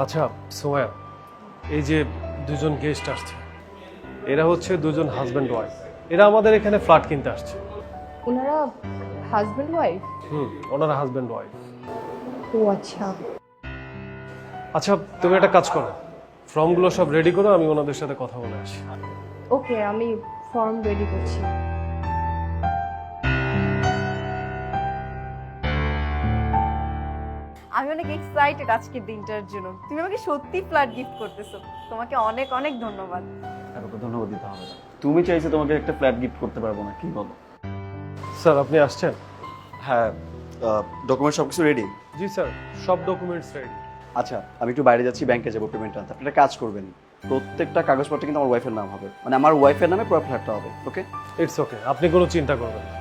আচ্ছা সোয়া এই যে দুজন গেস্ট আসছে এরা হচ্ছে দুজন হাজব্যান্ড ওয়াইফ এরা আমাদের এখানে ফ্ল্যাট কিনতে আসছে। ওনারা হাজব্যান্ড ওয়াইফ হুম ওনারা হাজব্যান্ড ওয়াইফ ও আচ্ছা। আচ্ছা তুমি একটা কাজ করো। ফর্মগুলো সব রেডি করো আমি ওনাদের সাথে কথা বলে আসি। ওকে আমি ফর্ম রেডি করছি। আমি অনেক এক্সাইটেড আজকের দিনটার জন্য। তুমি আমাকে সত্যি ফ্ল্যাট গিফট করতেছো। তোমাকে অনেক অনেক ধন্যবাদ। ধন্যবাদ দিতে হবে না। তুমি চাইছো তোমাকে একটা ফ্ল্যাট গিফট করতে পারব না কি বলো? স্যার আপনি আসছেন? হ্যাঁ ডকুমেন্ট সব কিছু রেডি জি স্যার সব ডকুমেন্টস রেডি আচ্ছা আমি একটু বাইরে যাচ্ছি ব্যাংকে যাব পেমেন্ট আনতে। আপনি একটা কাজ করবেন। প্রত্যেকটা কাগজপত্র কিন্তু আমার ওয়াইফের নাম হবে। মানে আমার ওয়াইফের নামে পুরো ফ্ল্যাটটা হবে ওকে ইটস ওকে আপনি কোনো চিন্তা করবেন না।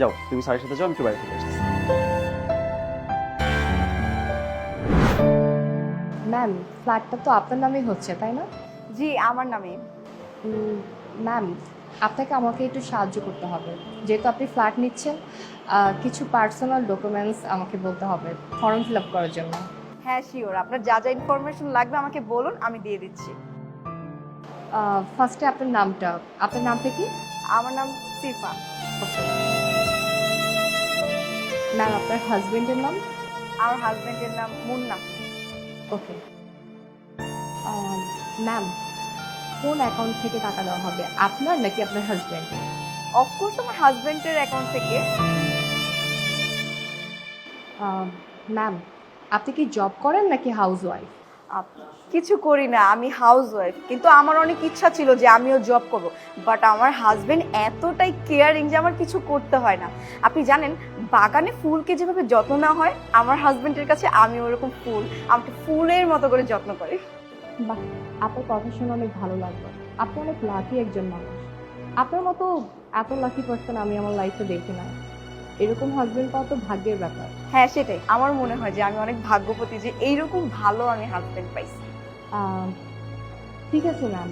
যাও তুমি স্যারের সাথে যাও আমি একটু বাইরে থেকে আসছি। ম্যাম ফ্ল্যাটটা তো আপনার নামেই হচ্ছে তাই না? জি আমার নামে ম্যাম আপনাকে আমাকে একটু সাহায্য করতে হবে। যেহেতু আপনি ফ্ল্যাট নিচ্ছেন কিছু পার্সোনাল ডকুমেন্টস আমাকে বলতে হবে ফর্ম ফিল আপ করার জন্য। হ্যাঁ শিওর আপনার যা যা ইনফরমেশন লাগবে আমাকে বলুন আমি দিয়ে দিচ্ছি। ফার্স্টে আপনার নামটা আপনার নামটা কি? আমার নাম সিফা। ম্যাম আপনার হাজবেন্ডের নাম? আমার হাজবেন্ডের নাম মুন্না। ওকে ম্যাম কোন অ্যাকাউন্ট থেকে টাকা দেওয়া হবে? আপনার নাকি আপনার হাজব্যান্ড অফকোর্স আমার হাজব্যান্ডের অ্যাকাউন্ট থেকে। ম্যাম আপনি কি জব করেন নাকি হাউস ওয়াইফ কিছু করি না, আমি হাউস ওয়াইফ কিন্তু আমার অনেক ইচ্ছা ছিল যে আমিও জব করব বাট আমার হাজবেন্ড এতটাই কেয়ারিং যে আমার কিছু করতে হয় না। আপনি জানেন, বাগানে ফুলকে যেভাবে যত্ন না হয়, আমার হাজবেন্ডের কাছে আমি ওরকম ফুল আমাকে ফুলের মতো করে যত্ন করে। আপনার কথা শুনে অনেক ভালো লাগল। আপনি অনেক লাকি একজন মানুষ। আপনার মতো এত লাকি পার্সন আমি আমার লাইফে দেখি না এরকম হাজবেন্ড পাওয়া তো ভাগ্যের ব্যাপার। হ্যাঁ সেটাই। আমার মনে হয় যে আমি অনেক ভাগ্যবতী যে এইরকম ভালো আমি হাজবেন্ড পাইছি। ঠিক আছে ম্যাম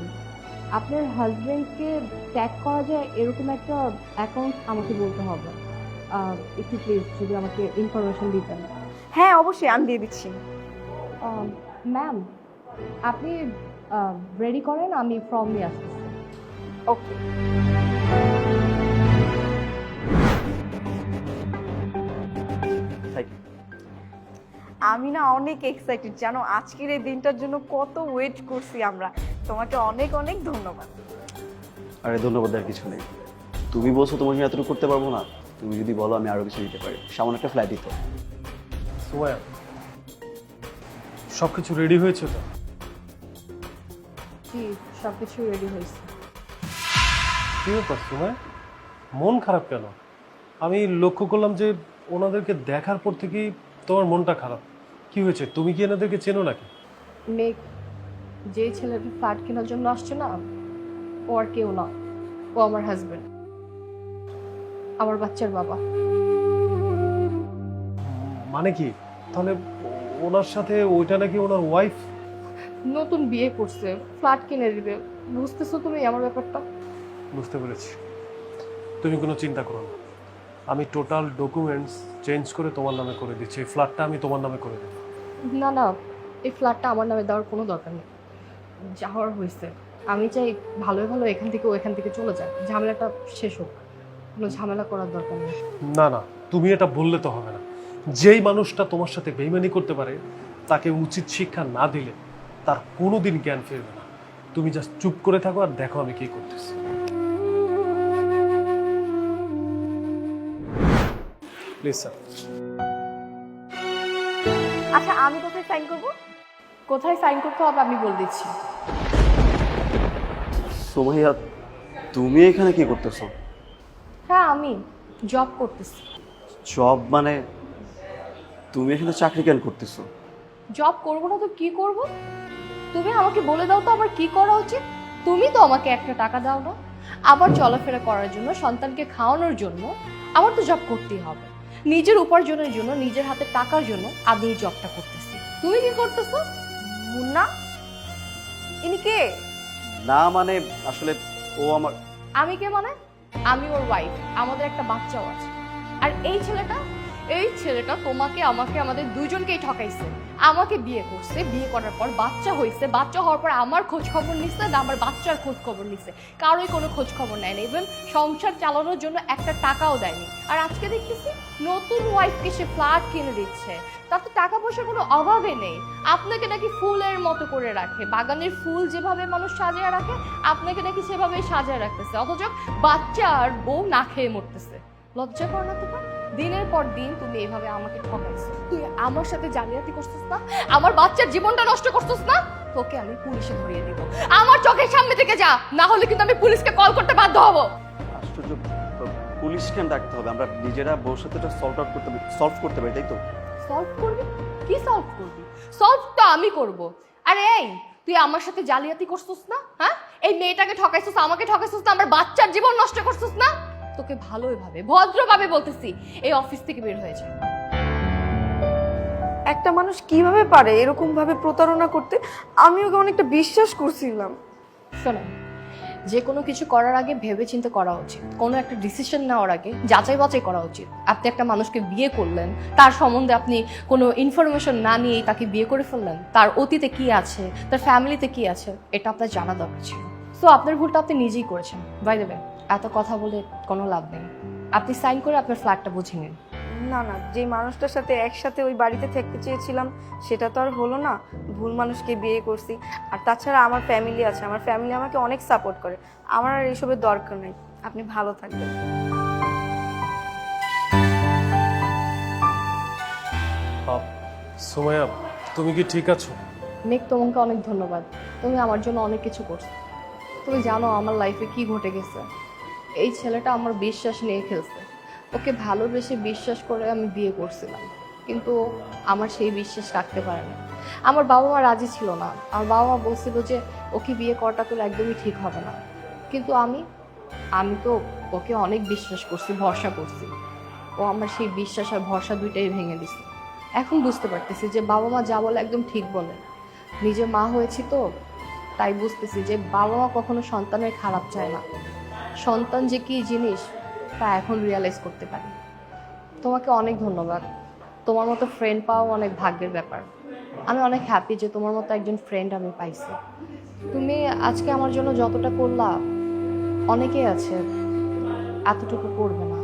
আপনার হাজবেন্ডকে ট্যাগ করা যায় এরকম একটা অ্যাকাউন্ট আমাকে বলতে হবে। একটু প্লিজ যদি আমাকে ইনফরমেশন দিতেন। হ্যাঁ অবশ্যই আমি দিয়ে দিচ্ছি। ম্যাম আপনি রেডি করেন? আমি ফর্ম নিয়ে আসতেছি। ওকে আমি না অনেক এক্সাইটেড জানো? আজকের এই দিনটার জন্য কত ওয়েট করছি আমরা। তোমাকে অনেক অনেক ধন্যবাদ। আরে ধন্যবাদ আর কিছু নেই। তুমি বলছো তোমাকে এতটুকু করতে পারব না। তুমি যদি বলো আমি আরও কিছু দিতে পারি। সামান্য একটা ফ্ল্যাট দিতে সোয়া সব কিছু রেডি হয়েছে তো? জি সব কিছু রেডি হয়েছে। কি ব্যাপার সোয়া মন খারাপ কেন? আমি লক্ষ্য করলাম যে ওনাদেরকে দেখার পর থেকেই তোমার মনটা খারাপ। কি হয়েছে? তুমি কি এনাদেরকে চেনো নাকি? মেঘ যে ছেলেটা ফ্ল্যাট কেনার জন্য আসছে না ও আর কেউ না। ও আমার হাজবেন্ড আমার বাচ্চার বাবা। মানে কি? তাহলে ওনার সাথে ওইটা নাকি ওনার ওয়াইফ নতুন বিয়ে করছে ফ্ল্যাট কিনে দিবে। বুঝতেছো তুমি আমার ব্যাপারটা? বুঝতে পেরেছি। তুমি কোনো চিন্তা করো না। আমি টোটাল ডকুমেন্টস চেঞ্জ করে তোমার নামে করে দিচ্ছি। এই ফ্ল্যাটটা আমি তোমার নামে করে দেবো। না না এই ফ্ল্যাটটা আমার নামে দেওয়ার কোনো দরকার নেই। যাওয়ার হয়েছে। আমি চাই ভালোই ভালো এখান থেকে ও এখান থেকে চলে যায় ঝামেলাটা শেষ হোক। কোনো ঝামেলা করার দরকার নেই। না না তুমি এটা বললে তো হবে না। যেই মানুষটা তোমার সাথে বেইমানি করতে পারে তাকে উচিত শিক্ষা না দিলে তার কোনো দিন জ্ঞান ফিরবে না। তুমি জাস্ট চুপ করে থাকো আর দেখো আমি কি করতেছি। প্লিজ স্যার আচ্ছা আমি কোথায় সাইন করব? কোথায় সাইন করতে হবে আমি বলে দিচ্ছি। সোমাইয়া তুমি এখানে কি করতেছো? হ্যাঁ আমি জব করতেছি। জব মানে তুমি এখানে চাকরি কেন করতেছো? জব করব না তো কি করব? তুমি আমাকে বলে দাও তো আমার কি করা উচিত। তুমি তো আমাকে একটা টাকা দাও না। আবার চলাফেরা করার জন্য সন্তানকে খাওয়ানোর জন্য আমার তো জব করতেই হবে। নিজের উপার্জনের জন্য নিজের হাতে টাকার জন্য আমি এই জবটা করতেছি। তুমি কি করতেছো? মুন্না? ইনি কে? না মানে আসলে ও আমার আমি কে মানে? আমি ওর ওয়াইফ আমাদের একটা বাচ্চাও আছে। আর এই ছেলেটা এই ছেলেটা তোমাকে, আমাকে, আমাদের দুইজনকেই ঠকাইছে। আমাকে বিয়ে করছে, বিয়ে করার পর বাচ্চা হয়েছে বাচ্চা হওয়ার পর আমার খোঁজ খবর নিচ্ছে না আমার বাচ্চার খোঁজ খবর নিচ্ছে কারোই কোনো খোঁজ খবর নেয় না ইভেন সংসার চালানোর জন্য একটা টাকাও দেয়নি। আর আজকে দেখতেছি নতুন ওয়াইফকে সে ফ্ল্যাট কিনে দিচ্ছে। তার তো টাকা পয়সার কোনো অভাবে নেই। আপনাকে নাকি ফুলের মতো করে রাখে। বাগানের ফুল যেভাবে মানুষ সাজিয়ে রাখে, আপনাকে নাকি সেভাবেই সাজিয়ে রাখতেছে। অথচ বাচ্চা আর বউ না খেয়ে মরতেছে। লজ্জা কর না তোমার। দিনের পর দিন তুমি এভাবে আমাকে ঠকাইছো। তুই আমার সাথে জালিয়াতি করছিস না? আমার বাচ্চার জীবনটা নষ্ট করছিস না? তোকে আমি পুলিশে ধরিয়ে দিব। আমার চোখের সামনে থেকে যা না হলে কিন্তু আমি পুলিশকে কল করতে বাধ্য হব। আশ্চর্য পুলিশ কেন ডাকতে হবে? আমরা নিজেরা বউর সাথে এটা সলভ আউট করতে সলভ করতে পারি তাই তো? সলভ করবি? কি সলভ করবি? সলভ তো আমি করব। আরে এই তুই আমার সাথে জালিয়াতি করছিস না? হ্যাঁ? এই মেয়েটাকে ঠকাইছিস আমাকে ঠকাইছিস না আমার বাচ্চার জীবন নষ্ট করছিস না? তোকে ভালোই ভাবে ভদ্রভাবে বলতেছি এই অফিস থেকে বের হয়ে যা। একটা মানুষ কীভাবে পারে এরকম ভাবে প্রতারণা করতে? আমি ওকে অনেকটা বিশ্বাস করছিলাম। শোনো যে কোনো কিছু করার আগে ভেবে চিন্তে করা উচিত। কোনো একটা ডিসিশন নেওয়ার আগে যাচাই বাছাই করা উচিত। আপনি একটা মানুষকে বিয়ে করলেন তার সম্বন্ধে আপনি কোনো ইনফরমেশন না নিয়েই তাকে বিয়ে করে ফেললেন তার অতীতে কি আছে তার ফ্যামিলিতে কি আছে এটা আপনার জানা দরকার ছিল। সো আপনার ভুলটা আপনি নিজেই করেছেন। বাই দেবে এত কথা বলে কোনো লাভ নেই। আপনি সাইন করে আপনার ফ্ল্যাটটা বুঝে নিন। না না যে মানুষটার সাথে একসাথে ওই বাড়িতে থাকতে চেয়েছিলাম সেটা তো আর হলো না। ভুল মানুষকে বিয়ে করছি। আর তাছাড়া আমার ফ্যামিলি আছে। আমার ফ্যামিলি আমাকে অনেক সাপোর্ট করে। আমার আর এইসবের দরকার নেই। আপনি ভালো থাকবেন। আপ, সুমাইয়া তুমি কি ঠিক আছো? মেঘ তোমাকে অনেক ধন্যবাদ। তুমি আমার জন্য অনেক কিছু করছ। তুমি জানো আমার লাইফে কি ঘটে গেছে। এই ছেলেটা আমার বিশ্বাস নিয়ে খেলছে। ওকে ভালোবেসে বিশ্বাস করে আমি বিয়ে করছিলাম। কিন্তু আমার সেই বিশ্বাস রাখতে পারে না আমার বাবা মা রাজি ছিল না। আমার বাবা মা বলছিল যে, ওকে বিয়ে করাটা তোর একদমই ঠিক হবে না। কিন্তু আমি আমি তো ওকে অনেক বিশ্বাস করছি, ভরসা করছি। ও আমার সেই বিশ্বাস আর ভরসা দুইটাই ভেঙে দিছে। এখন বুঝতে পারতেছি যে বাবা মা যা বলে একদম ঠিক বলে। নিজে মা হয়েছি তো, তাই বুঝতেছি যে বাবা মা কখনো সন্তানের খারাপ চায় না। সন্তান যে কি জিনিস, তা এখন রিয়ালাইজ করতে পারি। তোমাকে অনেক ধন্যবাদ। তোমার মতো ফ্রেন্ড পাওয়া অনেক ভাগ্যের ব্যাপার। আমি অনেক হ্যাপি যে তোমার মতো একজন ফ্রেন্ড আমি পাইছি। তুমি আজকে আমার জন্য যতটা করলা অনেকেই আছে, এতটুকু করবে না।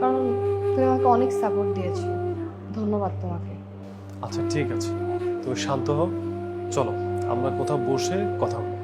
কারণ তুমি আমাকে অনেক সাপোর্ট দিয়েছ। ধন্যবাদ তোমাকে। আচ্ছা ঠিক আছে। তুমি শান্ত হও। চলো, আমরা কোথাও বসে কথা বলব।